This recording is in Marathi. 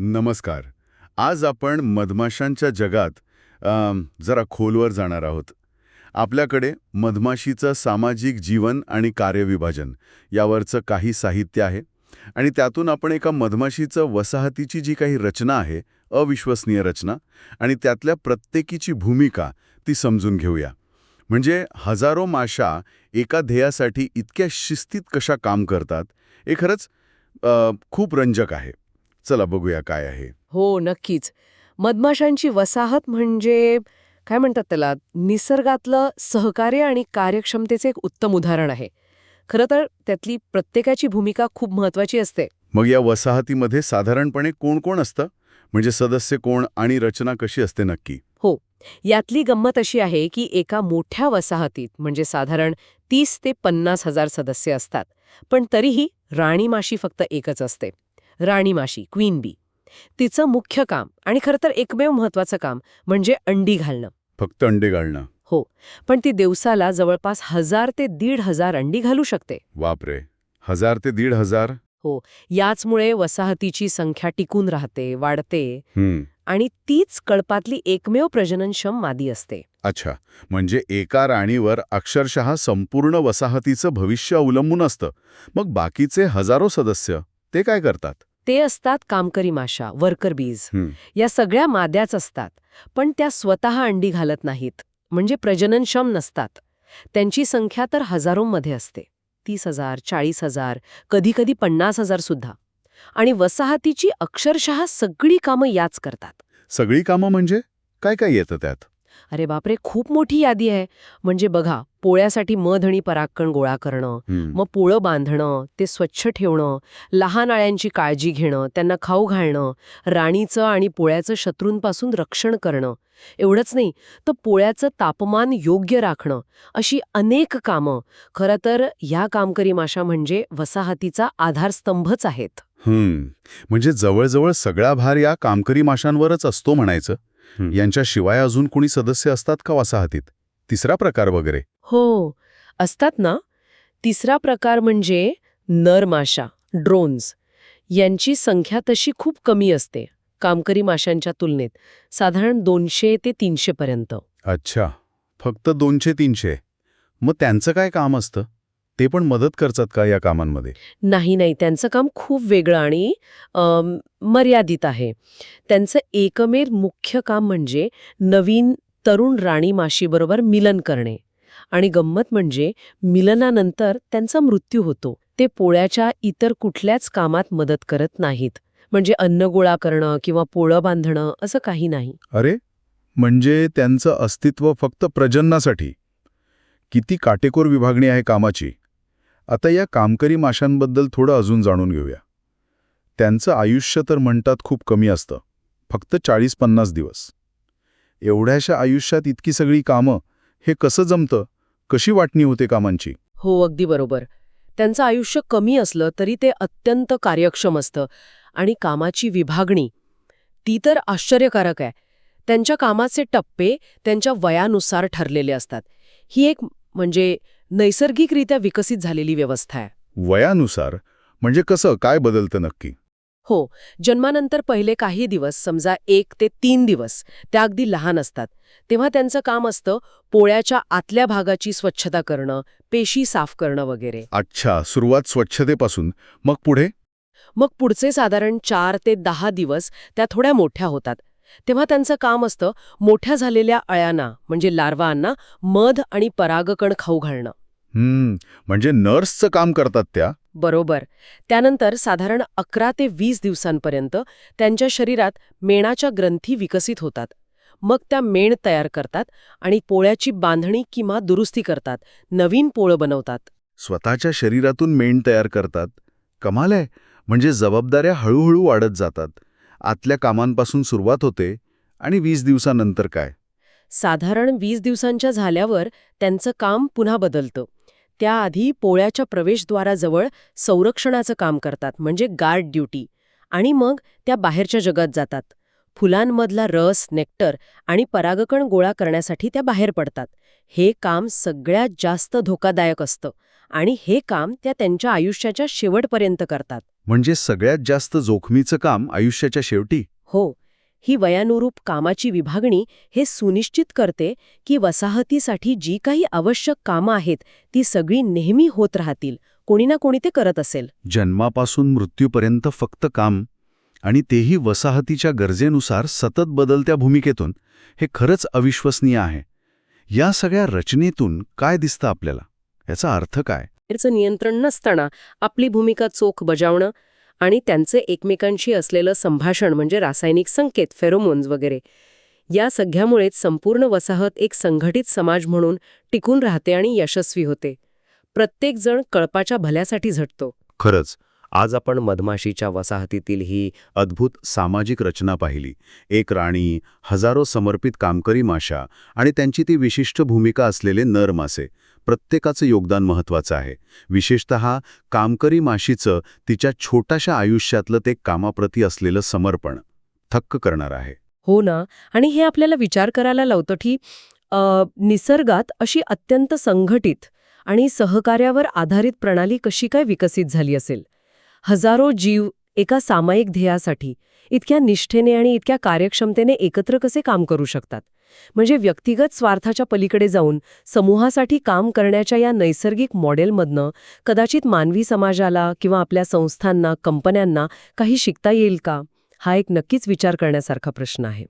नमस्कार. आज आपण मधमाशांच्या जगात जरा खोलवर जाणार आहोत. आपल्याकडे मधमाशीचं सामाजिक जीवन आणि कार्यविभाजन यावरचं काही साहित्य आहे आणि त्यातून आपण एका मधमाशीचं वसाहतीची जी काही रचना आहे अविश्वसनीय रचना आणि त्यातल्या प्रत्येकीची भूमिका ती समजून घेऊया. म्हणजे हजारो माशा एका ध्येयासाठी इतक्या शिस्तीत कशा काम करतात हे खरंच खूप रंजक आहे. चला बघूया काय आहे. हो नक्कीच. मधमाशांची वसाहत म्हणजे काय म्हणतात त्याला निसर्गातलं सहकार्य आणि कार्यक्षमतेचे एक उत्तम उदाहरण आहे. खरं तर त्यातली प्रत्येकाची भूमिका खूप महत्वाची असते. मग या वसाहतीमध्ये साधारणपणे कोण कोण असतं? म्हणजे सदस्य कोण आणि रचना कशी असते नक्की? यातली गंमत अशी आहे की एका मोठ्या वसाहतीत म्हणजे साधारण तीस ते पन्नास हजार सदस्य असतात. पण तरीही राणी माशी फक्त एकच असते. राणी माशी क्वीन बी तिचं मुख्य काम आणि खरं तर एकमेव महत्वाचं काम म्हणजे अंडी घालणं. फक्त अंडे गाळणं पण ती दिवसाला जवळपास हजार ते दीड हजार अंडी घालू शकते. बापरे हजार ते दीड हजार? याचमुळे वसाहतीची संख्या टिकून राहते वाढते आणि तीच कळपातली एकमेव प्रजननक्षम मादी असते. अच्छा म्हणजे एका राणीवर अक्षरशः संपूर्ण वसाहतीचं भविष्य अवलंबून असतं. मग बाकीचे हजारो सदस्य ते काय करतात? ते असतात कामकरी माशा वर्कर बीज. या सगळ्या माद्याच असतात पण त्या स्वतः अंडी घालत नाहीत म्हणजे प्रजननक्षम नसतात. त्यांची संख्या तर हजारोंमध्ये असते तीस हजार चाळीस हजार कधीकधी पन्नास हजार सुद्धा. आणि वसाहतीची अक्षरशः सगळी कामं याच करतात. सगळी कामं म्हणजे? काय काय येतं त्यात? अरे बापरे खूप मोठी यादी आहे म्हणजे बघा पोळ्यासाठी मध आणि परागकण गोळा करणं. मग पोळं बांधणं ते स्वच्छ ठेवणं लहान आळ्यांची काळजी घेणं त्यांना खाऊ घालणं राणीचं आणि पोळ्याचं शत्रूंपासून रक्षण करणं एवढंच नाही तर पोळ्याचं तापमान योग्य राखणं अशी अनेक कामं खरं तर ह्या कामकरी माशा म्हणजे वसाहतीचा आधारस्तंभच आहेत हम्म म्हणजे जवळजवळ सगळा भार या कामकरी माशांवरच असतो म्हणायचं. यांच्याशिवाय अजून कुणी सदस्य असतात का वसाहतीत? तिसरा प्रकार वगैरे. हो असतात ना. तिसरा प्रकार म्हणजे नर माशा ड्रोन्स. यांची संख्या तशी खूप कमी असते कामकरी माशांच्या तुलनेत. साधारण दोनशे ते तीनशे पर्यंत. अच्छा. फक्त दोनशे तीनशे. मग त्यांचं काय काम असतं? ते पण मदत करतात का या कामांमध्ये? नाही नाही. त्यांचं काम खूप वेगळं आणि अम, मर्यादित आहे. त्यांचं एकमेव मुख्य काम म्हणजे नवीन तरुण राणी माशीबरोबर मिलन करणे. आणि गंमत म्हणजे मिलनानंतर त्यांचा मृत्यू होतो. ते पोळ्याच्या इतर कुठल्याच कामात मदत करत नाहीत. म्हणजे अन्न गोळा करणं किंवा पोळं बांधणं असं काही नाही. अरे! म्हणजे त्यांचं अस्तित्व फक्त प्रजननासाठी. किती काटेकोर विभागणी आहे कामाची. आता या कामकरी माशांबद्दल थोडं अजून जाणून घेऊया. त्यांचं आयुष्य तर म्हणतात खूप कमी असतं. फक्त चाळीस पन्नास दिवस. एवढ्याशा आयुष्यात इतकी सगळी कामं हे कसं जमतं? कशी वाटणी होते कामांची? हो अगदी बरोबर. त्यांचं आयुष्य कमी असलं तरी ते अत्यंत कार्यक्षम असतं. आणि कामाची विभागणी ती तर आश्चर्यकारक आहे. त्यांच्या कामाचे टप्पे त्यांच्या वयानुसार ठरलेले असतात. ही एक म्हणजे नैसर्गिकरित्या विकसित झालेली व्यवस्था आहे. वयानुसार? म्हणजे कसं? काय बदलतं नक्की? हो जन्मानंतर पहिले काही दिवस समजा एक ते तीन दिवस त्या अगदी लहान असतात. तेव्हा त्यांचं काम असतं पोळ्याच्या आतल्या भागाची स्वच्छता करणं पेशी साफ करणं वगैरे. अच्छा सुरुवात स्वच्छतेपासून. मग पुढे? मग पुढचे साधारण चार ते दहा दिवस त्या थोड्या मोठ्या होतात. तेव्हा त्यांचं काम असतं मोठ्या झालेल्या अळ्यांना म्हणजे लार्वांना मध आणि परागकण खाऊ घालणं. हम्म म्हणजे नर्सचं काम करतात त्या? बरोबर. त्यानंतर साधारण अकरा ते वीस दिवसांपर्यंत त्यांच्या शरीरात मेणाच्या ग्रंथी विकसित होतात. मग त्या मेण तयार करतात आणि पोळ्याची बांधणी किंवा दुरुस्ती करतात नवीन पोळं बनवतात. स्वतःच्या शरीरातून मेण तयार करतात? कमाल आहे. म्हणजे जबाबदाऱ्या हळूहळू वाढत जातात. आतल्या कामांपासून सुरुवात होते आणि वीस दिवसानंतर काय? साधारण वीस दिवसांच्या झाल्यावर त्यांचं काम पुन्हा बदलतं. त्याआधी पोळ्याच्या प्रवेशद्वाराजवळ संरक्षणाचं काम करतात म्हणजे गार्ड ड्युटी. आणि मग त्या बाहेरच्या जगात जातात. फुलांमधला रस नेक्टर आणि परागकण गोळा करण्यासाठी त्या बाहेर पडतात. हे काम सगळ्यात जास्त धोकादायक असतं आणि हे काम त्या त्यांच्या आयुष्याच्या शेवटपर्यंत करतात. म्हणजे सगळ्यात जास्त जोखमीचं काम आयुष्याच्या शेवटी? हो. ही वयानुरूप कामाची विभागणी हे सुनिश्चित करते की वसाहतीसाठी जी काही आवश्यक कामं आहेत ती सगळी नेहमी होत राहतील. कोणी ना कोणी ते करत असेल. जन्मापासून मृत्यूपर्यंत फक्त काम आणि तेही वसाहतीच्या गरजेनुसार सतत बदलत्या भूमिकेतून हे खरंच अविश्वसनीय आहे. या सगळ्या रचनेतून काय दिसतं आपल्याला? याचा अर्थ काय? नियंत्रण नसताना आपली भूमिका चोख बजावणं आणि त्यांचे एकमेकांशी असलेलं संभाषण म्हणजे रासायनिक संकेत फेरोमोन्स वगैरे. या सगळ्यामुळेच संपूर्ण वसाहत एक संघटित समाज म्हणून टिकून राहते आणि यशस्वी होते. प्रत्येकजण कळपाच्या भल्यासाठी झटतो. खरंच. आज आपण मधमाशीच्या वसाहतीतील ही अद्भुत सामाजिक रचना पाहिली. एक राणी हजारो समर्पित कामकरी माशा आणि त्यांची ती विशिष्ट भूमिका असलेले नर मासे. प्रत्येकाचं योगदान महत्वाचं आहे. विशेषत कामकरी माशीचं तिच्या छोट्याशा आयुष्यातलं ते कामाप्रती असलेलं समर्पण. थक्क करणार आहे. हो ना. आणि हे आपल्याला विचार करायला लावतं की निसर्गात अशी अत्यंत संघटित आणि सहकार्यावर आधारित प्रणाली कशी काय विकसित झाली असेल? हजारो जीव एका सामायिक ध्येयासाठी इतक्या निष्ठेने आणि इतक्या कार्यक्षमतेने एकत्र कसे काम करू शकतात? म्हणजे व्यक्तिगत स्वार्थाच्या पलीकडे जाऊन समूहासाठी काम करण्याच्या या नैसर्गिक मॉडेलमधनं कदाचित मानवी समाजाला किंवा आपल्या संस्थांना कंपन्यांना काही शिकता येईल का? हा एक नक्कीच विचार करण्यासारखा प्रश्न आहे.